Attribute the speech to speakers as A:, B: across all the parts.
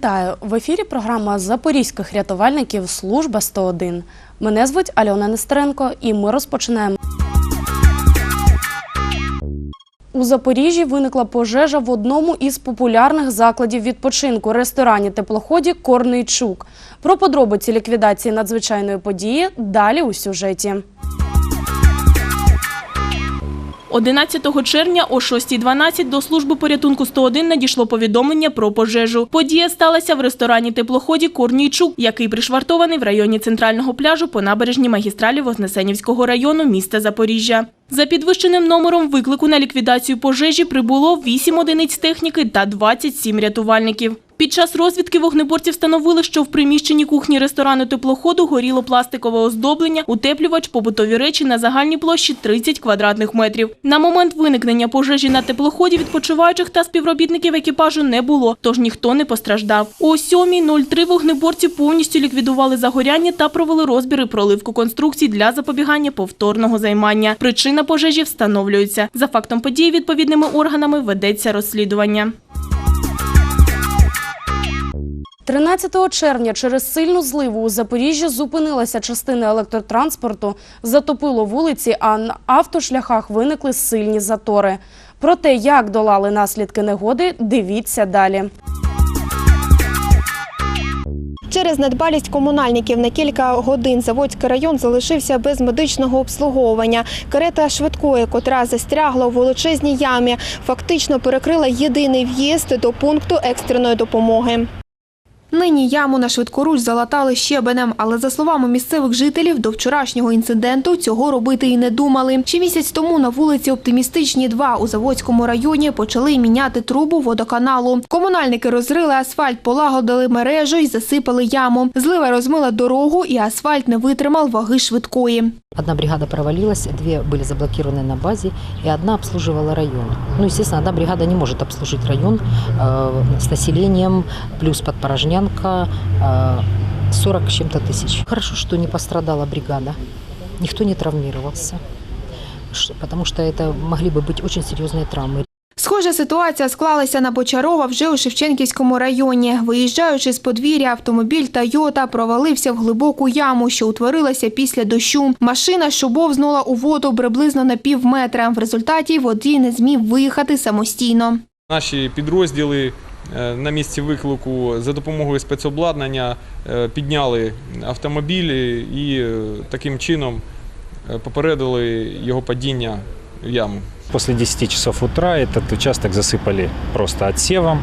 A: Вітаю в ефірі. Програма запорізьких рятувальників Служба 101. Мене звуть Альона Нестеренко, і ми розпочинаємо. У Запоріжжі виникла пожежа в одному із популярних закладів відпочинку ресторані теплоході Корнийчук. Про подробиці ліквідації надзвичайної події далі у сюжеті.
B: 11 червня о 6.12 до служби порятунку 101 надійшло повідомлення про пожежу. Подія сталася в ресторані теплоході Корнійчук, який пришвартований в районі центрального пляжу по набережній магістралі Вознесенівського району міста Запоріжжя. За підвищеним номером виклику на ліквідацію пожежі прибуло 8 одиниць техніки та 27 рятувальників. Під час розвідки вогнеборці встановили, що в приміщенні кухні ресторану теплоходу горіло пластикове оздоблення, утеплювач, побутові речі на загальній площі 30 квадратних метрів. На момент виникнення пожежі на теплоході відпочиваючих та співробітників екіпажу не було, тож ніхто не постраждав. О 7.03 вогнеборці повністю ліквідували загоряння та провели розбір і проливку конструкцій для запобігання повторного займання. Причина пожежі встановлюється. За фактом події відповідними органами ведеться розслідування.
A: 13 червня через сильну зливу у Запоріжжі зупинилася частина електротранспорту, затопило вулиці, а на автошляхах виникли сильні затори. Про те, як долали наслідки негоди, дивіться далі.
C: Через недбалість комунальників на кілька годин Заводський район залишився без медичного обслуговування. Карета швидкої, котра застрягла у величезній ямі, фактично перекрила єдиний в'їзд до пункту екстреної допомоги. Нині яму на швидкоруч залатали щебенем, але за словами місцевих жителів, до вчорашнього інциденту цього робити і не думали. Ще місяць тому на вулиці Оптимістичній 2 у Заводському районі почали міняти трубу водоканалу. Комунальники розрили асфальт, полагодили мережу і засипали яму. Злива розмила дорогу, і асфальт не витримав ваги швидкої.
D: Одна бригада провалилась, две были заблокированы на базе, и одна обслуживала район. Ну, естественно, одна бригада не может обслужить район э, с населением, плюс подпорожнянка, э, 40 с чем-то тысяч. Хорошо, что не пострадала бригада, никто не травмировался, Ш- потому что это могли бы быть очень серьезные травмы.
C: Схожа ситуація склалася на Бочарова вже у Шевченківському районі. Виїжджаючи з подвір'я, автомобіль Тойота провалився в глибоку яму, що утворилася після дощу. Машина, що бовзнула у воду приблизно на пів метра. В результаті водій не зміг виїхати самостійно.
E: Наші підрозділи е, на місці виклику за допомогою спецобладнання е, підняли автомобіль і е, таким чином е, попередили його падіння в яму.
F: После 10 часов утра этот участок засыпали просто отсевом.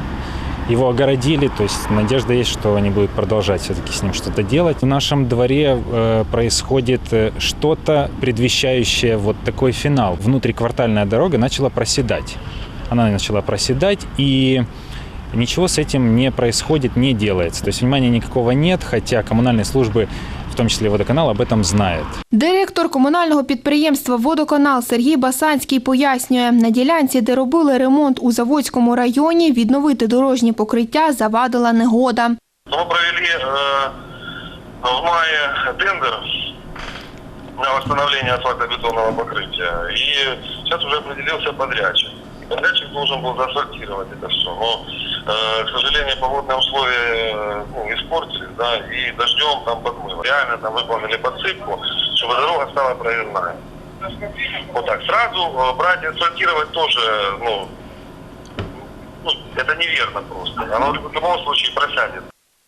F: Его огородили, то есть надежда есть, что они будут продолжать все-таки с ним что-то делать. В нашем дворе э, происходит э, что-то, предвещающее вот такой финал. Внутриквартальная дорога начала проседать. Она начала проседать, и ничего с этим не происходит, не делается. То есть внимания никакого нет, хотя коммунальные службы, в том числе водоканал, об этом знают.
C: Директор комунального підприємства «Водоканал» Сергій Басанський пояснює, на ділянці, де робили ремонт у Заводському районі, відновити дорожні покриття завадила негода.
G: Мы провели э, в мае тендер на восстановление асфальтобетонного покрытия. И сейчас уже определился подрядчик. Подрядчик должен был заасфальтировать это все. Но, э, к сожалению, погодные условия э, ну, испортились, да, и дождем там подмыло. Реально там выполнили подсыпку, чтобы дорога стала проездная. Вот так. Сразу э, брать и асфальтировать тоже, ну, ну, это неверно просто. Оно в любом случае просядет.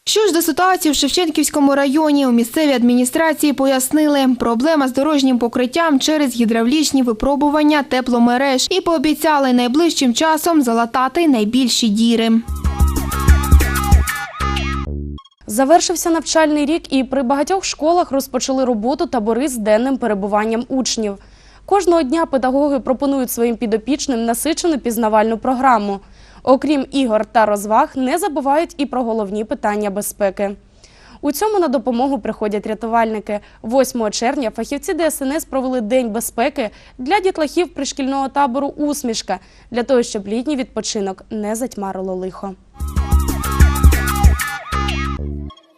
C: Що ж до ситуації в Шевченківському районі, у місцевій адміністрації пояснили, проблема з дорожнім покриттям через гідравлічні випробування тепломереж і пообіцяли найближчим часом залатати найбільші діри.
A: Завершився навчальний рік, і при багатьох школах розпочали роботу табори з денним перебуванням учнів. Кожного дня педагоги пропонують своїм підопічним насичену пізнавальну програму. Окрім ігор та розваг, не забувають і про головні питання безпеки. У цьому на допомогу приходять рятувальники. 8 червня фахівці ДСНС провели День безпеки для дітлахів пришкільного табору Усмішка для того, щоб літній відпочинок не затьмарило лихо.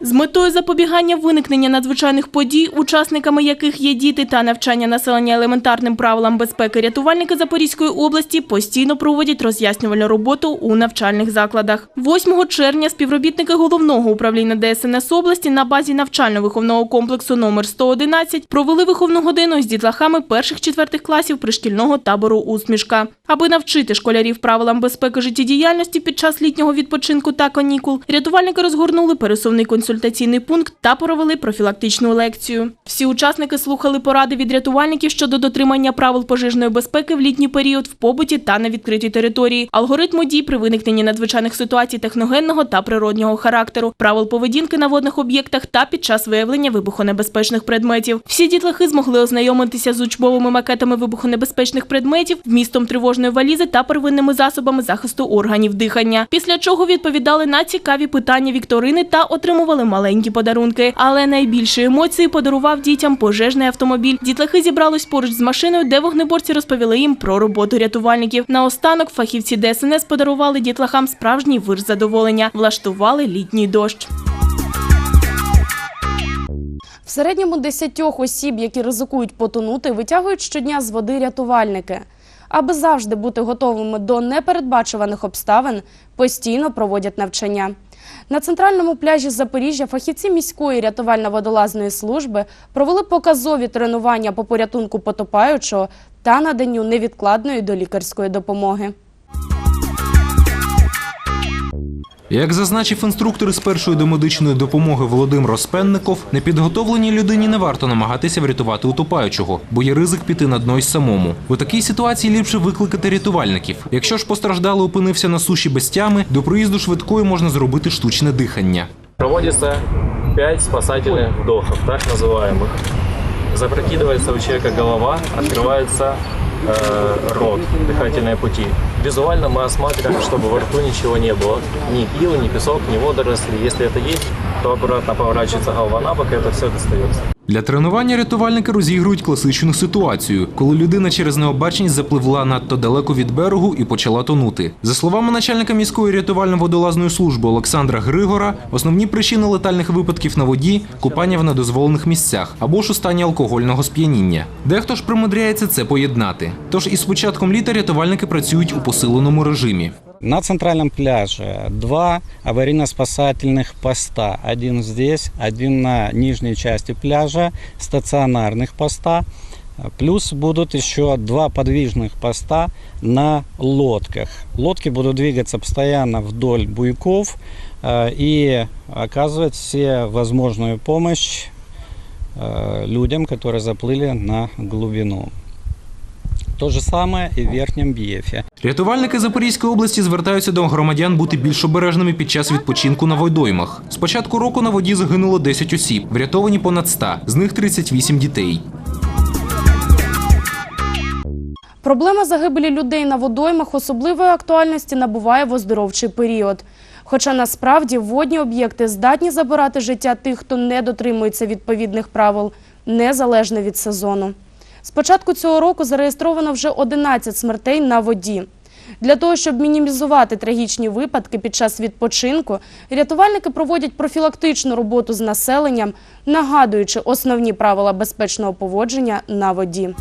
B: З метою запобігання виникнення надзвичайних подій, учасниками яких є діти та навчання населення елементарним правилам безпеки, рятувальники Запорізької області постійно проводять роз'яснювальну роботу у навчальних закладах. 8 червня співробітники головного управління ДСНС області на базі навчально-виховного комплексу номер 111 провели виховну годину з дітлахами перших-четвертих класів пришкільного табору «Усмішка». Аби навчити школярів правилам безпеки життєдіяльності під час літнього відпочинку та канікул, рятувальники розгорнули пересувний консультаційний пункт та провели профілактичну лекцію. Всі учасники слухали поради від рятувальників щодо дотримання правил пожежної безпеки в літній період в побуті та на відкритій території, алгоритму дій при виникненні надзвичайних ситуацій техногенного та природнього характеру, правил поведінки на водних об'єктах та під час виявлення вибухонебезпечних предметів. Всі дітлахи змогли ознайомитися з учбовими макетами вибухонебезпечних предметів, вмістом тривожної валізи та первинними засобами захисту органів дихання. Після чого відповідали на цікаві питання вікторини та отримували маленькі подарунки. Але найбільші емоції подарував дітям пожежний автомобіль. Дітлахи зібрались поруч з машиною, де вогнеборці розповіли їм про роботу рятувальників. Наостанок фахівці ДСНС подарували дітлахам справжній вир задоволення, влаштували літній дощ.
A: В середньому десятьох осіб, які ризикують потонути, витягують щодня з води рятувальники. Аби завжди бути готовими до непередбачуваних обставин, постійно проводять навчання. На центральному пляжі Запоріжжя фахівці міської рятувально-водолазної служби провели показові тренування по порятунку потопаючого та наданню невідкладної долікарської допомоги.
H: Як зазначив інструктор з першої домедичної допомоги Володимир Роспенников, непідготовленій людині не варто намагатися врятувати утопаючого, бо є ризик піти на дно й самому. У такій ситуації ліпше викликати рятувальників. Якщо ж постраждалий опинився на суші без тями, до приїзду швидкої можна зробити штучне дихання.
I: Проводится 5 спасательных вдохов, так называемых. Запрокидывается у человека голова, открывается э, рот, дыхательные пути. Визуально мы осматриваем, чтобы во рту ничего не было. Ни ил, ни песок, ни водоросли. Если это есть, то аккуратно поворачивается голова на бок, и это все достается.
H: Для тренування рятувальники розігрують класичну ситуацію, коли людина через необачність запливла надто далеко від берегу і почала тонути. За словами начальника міської рятувально-водолазної служби Олександра Григора, основні причини летальних випадків на воді купання в недозволених місцях або ж у стані алкогольного сп'яніння. Дехто ж примудряється це поєднати. Тож із початком літа рятувальники працюють у посиленому режимі.
J: На центральном пляже два аварийно-спасательных поста. Один здесь, один на нижней части пляжа, стационарных поста. Плюс будут еще два подвижных поста на лодках. Лодки будут двигаться постоянно вдоль буйков э, и оказывать все возможную помощь э, людям, которые заплыли на глубину. То же самое и в Верхнем Биефе.
H: Рятувальники Запорізької області звертаються до громадян бути більш обережними під час відпочинку на водоймах. З початку року на воді загинуло 10 осіб, врятовані понад 100, з них 38 дітей.
A: Проблема загибелі людей на водоймах особливої актуальності набуває в оздоровчий період. Хоча насправді водні об'єкти здатні забирати життя тих, хто не дотримується відповідних правил, незалежно від сезону. З початку цього року зареєстровано вже 11 смертей на воді. Для того, щоб мінімізувати трагічні випадки під час відпочинку, рятувальники проводять профілактичну роботу з населенням, нагадуючи основні правила безпечного поводження на воді.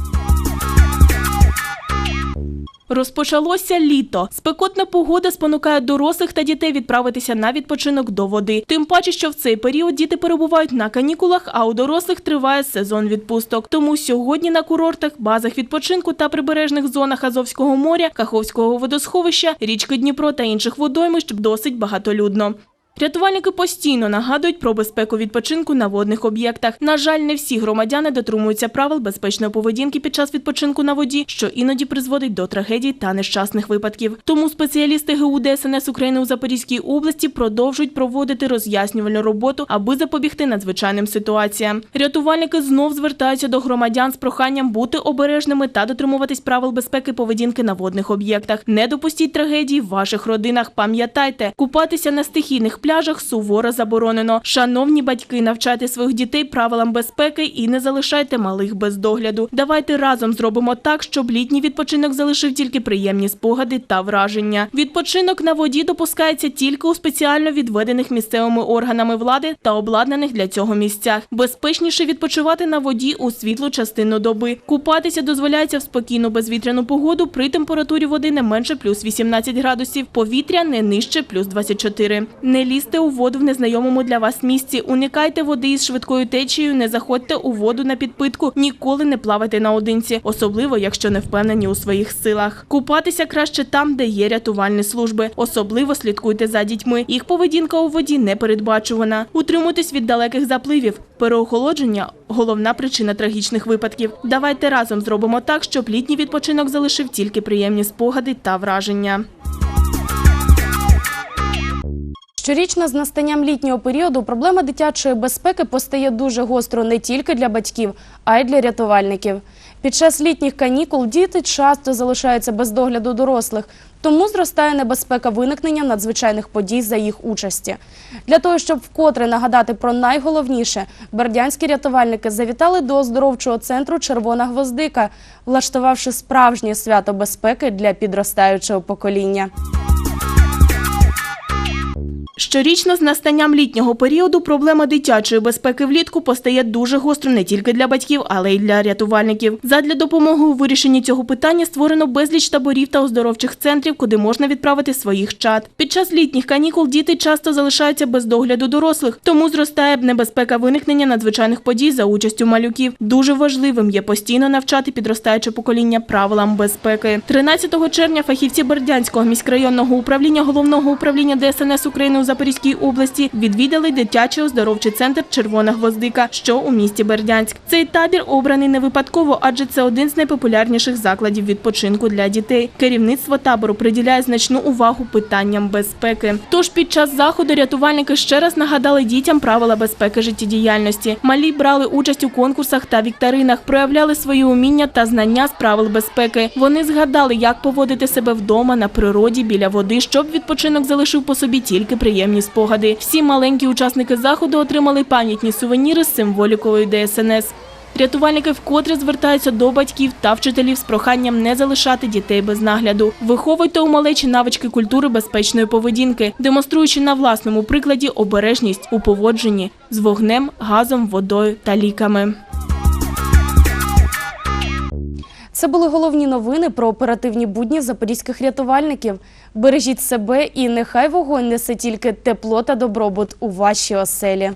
B: Розпочалося літо. Спекотна погода спонукає дорослих та дітей відправитися на відпочинок до води. Тим паче, що в цей період діти перебувають на канікулах, а у дорослих триває сезон відпусток. Тому сьогодні на курортах, базах відпочинку та прибережних зонах Азовського моря, Каховського водосховища, річки Дніпро та інших водоймищ досить багатолюдно. Рятувальники постійно нагадують про безпеку відпочинку на водних об'єктах. На жаль, не всі громадяни дотримуються правил безпечної поведінки під час відпочинку на воді, що іноді призводить до трагедій та нещасних випадків. Тому спеціалісти ГУ ДСНС України у Запорізькій області продовжують проводити роз'яснювальну роботу, аби запобігти надзвичайним ситуаціям. Рятувальники знов звертаються до громадян з проханням бути обережними та дотримуватись правил безпеки поведінки на водних об'єктах. Не допустіть трагедій в ваших родинах. Пам'ятайте, купатися на стихійних пляжах пляжах суворо заборонено. Шановні батьки, навчайте своїх дітей правилам безпеки і не залишайте малих без догляду. Давайте разом зробимо так, щоб літній відпочинок залишив тільки приємні спогади та враження. Відпочинок на воді допускається тільки у спеціально відведених місцевими органами влади та обладнаних для цього місцях. Безпечніше відпочивати на воді у світлу частину доби. Купатися дозволяється в спокійну безвітряну погоду при температурі води не менше плюс 18 градусів, повітря не нижче плюс 24. Не лізьте у воду в незнайомому для вас місці, уникайте води із швидкою течією, не заходьте у воду на підпитку, ніколи не плавайте наодинці, особливо якщо не впевнені у своїх силах. Купатися краще там, де є рятувальні служби. Особливо слідкуйте за дітьми. Їх поведінка у воді не передбачувана. Утримуйтесь від далеких запливів. Переохолодження головна причина трагічних випадків. Давайте разом зробимо так, щоб літній відпочинок залишив тільки приємні спогади та враження.
A: Щорічно з настанням літнього періоду проблема дитячої безпеки постає дуже гостро не тільки для батьків, а й для рятувальників. Під час літніх канікул діти часто залишаються без догляду дорослих, тому зростає небезпека виникнення надзвичайних подій за їх участі. Для того, щоб вкотре нагадати про найголовніше, бердянські рятувальники завітали до оздоровчого центру Червона гвоздика, влаштувавши справжнє свято безпеки для підростаючого покоління.
B: Щорічно з настанням літнього періоду проблема дитячої безпеки влітку постає дуже гостро не тільки для батьків, але й для рятувальників. Задля допомоги у вирішенні цього питання створено безліч таборів та оздоровчих центрів, куди можна відправити своїх чад. Під час літніх канікул діти часто залишаються без догляду дорослих, тому зростає небезпека виникнення надзвичайних подій за участю малюків. Дуже важливим є постійно навчати підростаюче покоління правилам безпеки. 13 червня фахівці Бердянського міськрайонного управління головного управління ДСНС України Запорізькій області відвідали дитячий оздоровчий центр Червона гвоздика, що у місті Бердянськ. Цей табір обраний не випадково, адже це один з найпопулярніших закладів відпочинку для дітей. Керівництво табору приділяє значну увагу питанням безпеки. Тож під час заходу рятувальники ще раз нагадали дітям правила безпеки життєдіяльності. Малі брали участь у конкурсах та вікторинах, проявляли свої уміння та знання з правил безпеки. Вони згадали, як поводити себе вдома на природі біля води, щоб відпочинок залишив по собі тільки приємні спогади. Всі маленькі учасники заходу отримали пам'ятні сувеніри з символікою ДСНС. Рятувальники вкотре звертаються до батьків та вчителів з проханням не залишати дітей без нагляду. Виховуйте у малечі навички культури безпечної поведінки, демонструючи на власному прикладі обережність у поводженні з вогнем, газом, водою та ліками.
A: Це були головні новини про оперативні будні запорізьких рятувальників. Бережіть себе і нехай вогонь несе тільки тепло та добробут у вашій оселі.